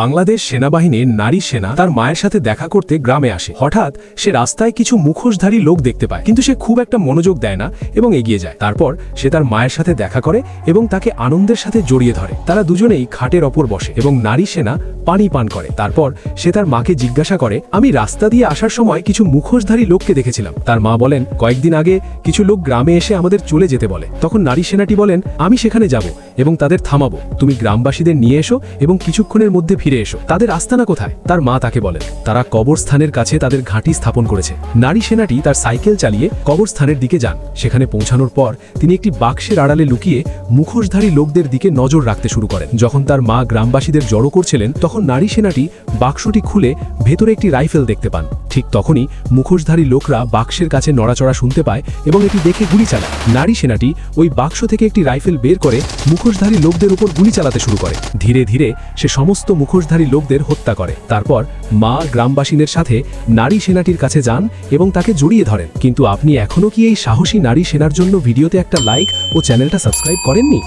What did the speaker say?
বাংলাদেশ সেনাবাহিনীর নারী সেনা তার মায়ের সাথে দেখা করতে গ্রামে আসে। হঠাৎ সে রাস্তায় কিছু মুখোশধারী লোক দেখতে পায়, কিন্তু সে খুব একটা মনোযোগ দেয় না এবং এগিয়ে যায়। তারপর সে তার মায়ের সাথে দেখা করে এবং তাকে আনন্দের সাথে জড়িয়ে ধরে। তারা দুজনেই খাটের ওপর বসে এবং নারী সেনা পানি পান করে। তারপর সে তার মাকে জিজ্ঞাসা করে, আমি রাস্তা দিয়ে আসার সময় কিছু মুখোশধারী লোককে দেখেছিলাম। তার মা বলেন, কয়েকদিন আগে কিছু লোক গ্রামে এসে আমাদের চলে যেতে বলে। তখন নারী সেনাটি বলেন, আমি সেখানে যাব এবং তাদের থামাবো। তুমি গ্রামবাসীদের নিয়ে এসো এবং কিছুক্ষণের মধ্যে ফিরে এসো। তাদের আস্তানা কোথায়? তার মা তাকে বলেন, তারা কবরস্থানের কাছে তাদের ঘাঁটি স্থাপন করেছে। নারী সেনাটি তার সাইকেল চালিয়ে কবরস্থানের দিকে যান। সেখানে পৌঁছানোর পর তিনি একটি বাক্সের আড়ালে লুকিয়ে মুখোশধারী লোকদের দিকে নজর রাখতে শুরু করেন। যখন তার মা গ্রামবাসীদের জড়ো করছিলেন, তখন নারী সেনাটি বাক্সটি খুলে ভেতরে একটি রাইফেল দেখতে পান। ঠিক তখনই মুখোশধারী লোকরা বাক্সের কাছে নড়াচড়া শুনতে পায় এবং এটি দেখে গুলি চালায়। নারী সেনাটি ওই বাক্স থেকে একটি রাইফেল বের করে মুখোশধারী লোকদের উপর গুলি চালাতে শুরু করে। ধীরে ধীরে সে সমস্ত মুখোশধারী লোকদের হত্যা করে। তারপর মা গ্রামবাসীদের সাথে নারী সেনাটির কাছে যান এবং তাকে জড়িয়ে ধরেন। কিন্তু আপনি এখনও কি এই সাহসী নারী সেনার জন্য ভিডিওতে একটা লাইক ও চ্যানেলটা সাবস্ক্রাইব করেননি?